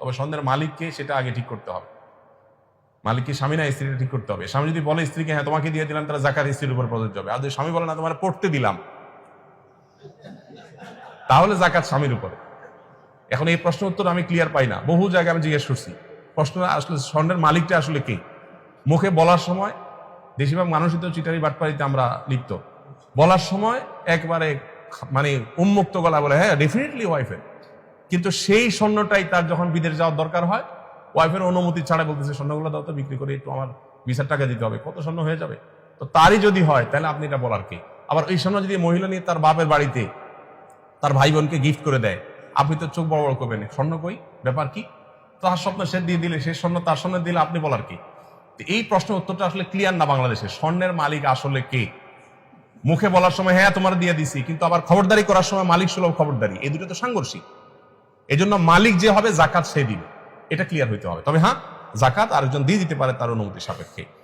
তবে স্বর্ণের মালিককে সেটা আগে ঠিক করতে হবে। মালিককে স্বামী না স্ত্রীটা ঠিক করতে হবে। স্বামী যদি বলে, স্ত্রীকে হ্যাঁ তোমাকে দিয়ে দিলাম, তাহলে জাকাত স্ত্রীর উপর প্রযোজ্য হবে। আর যদি স্বামী বলে, না, তোমার পড়তে দিলাম, তাহলে জাকাত স্বামীর উপরে। এখন এই প্রশ্ন উত্তর আমি ক্লিয়ার পাই না। বহু জায়গায় আমি জিজ্ঞেস করছি। প্রশ্ন আসলে স্বর্ণের মালিকটা আসলে কে? মুখে বলার সময়, বেশিরভাগ মানুষই তো চিটারি বাটপাড়িতে আমরা লিপ্ত। বলার সময় একবারে মানে উন্মুক্ত গলা বলে হ্যাঁ ডেফিনেটলি ওয়াইফের কিন্তু সেই স্বর্ণটাই তার যখন বিদেশ যাওয়ার দরকার হয়, ওয়াইফের অনুমতি ছাড়া বলতেছে, স্বর্ণগুলো দাও তো, বিক্রি করে একটু আমার ভিসার টাকা দিতে হবে। কত স্বর্ণ হয়ে যাবে? তো তারই যদি হয়, তাহলে আপনি এটা বলার কে? আবার এই স্বর্ণ যদি মহিলা নিয়ে তার বাপের বাড়িতে তার ভাই বোনকে গিফট করে দেয়, আপনি তো চোখ বড় বড় করবেন। স্বর্ণ কই? ব্যাপার কি? তার স্বপ্ন সে দিয়ে দিলে, সে স্বর্ণ তার স্বর্ণ দিলে আপনি বলার কি? এই প্রশ্নের উত্তরটা আসলে ক্লিয়ার না বাংলাদেশে স্বর্ণের মালিক আসলে কে? মুখে বলার সময় হ্যাঁ তোমার দিয়ে দিছি। কিন্তু আবার খবরদারি করার সময় মালিক সুলভ খবরদারি। এই দুটো তো সাংঘর্ষিক। এই জন্য মালিক যে হবে, জাকাত সে দিবে। এটা ক্লিয়ার হইতে হবে। তবে হ্যাঁ জাকাত আরেকজন দিয়ে দিতে পারে তার অনুমতি সাপেক্ষে।